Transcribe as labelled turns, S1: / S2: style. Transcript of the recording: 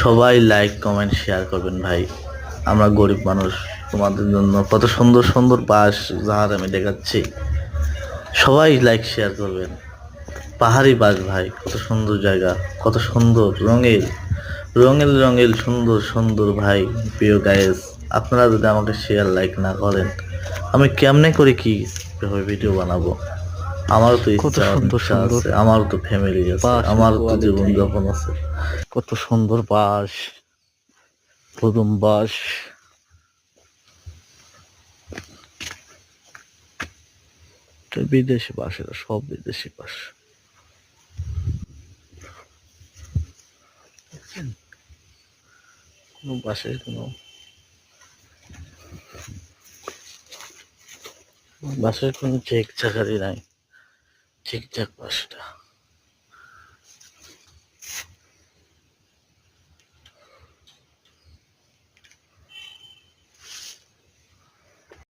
S1: সবাই like comment share করবেন ভাই। আমরা গরিব মানুষ, তোমাদের জন্য কত সুন্দর সুন্দর বাস যাহার আমি দেখাচ্ছি। সবাই লাইক শেয়ার করবেন। পাহাড়ি বাস ভাই, কত সুন্দর জায়গা, কত সুন্দর রঙের রঙের রঙের সুন্দর সুন্দর ভাই, প্রিয় গায়েস আপনারা যদি আমাকে শেয়ার লাইক না করেন, আমি কেমনে করে কি ভিডিও বানাবো? আমারও তো
S2: কত সুন্দর সুন্দর।
S1: আছে আমারও তো ফ্যামিলি আছে আমারও তো
S2: quality।
S1: জীবন যাপন আছে।
S2: কত সুন্দর বাস প্রথম বাস। বিদেশি বাস এটা সব বিদেশি বাস? কোনো বাসের কোনো বাসের কোনো চেক চাকারি নাই। Tek tek başla.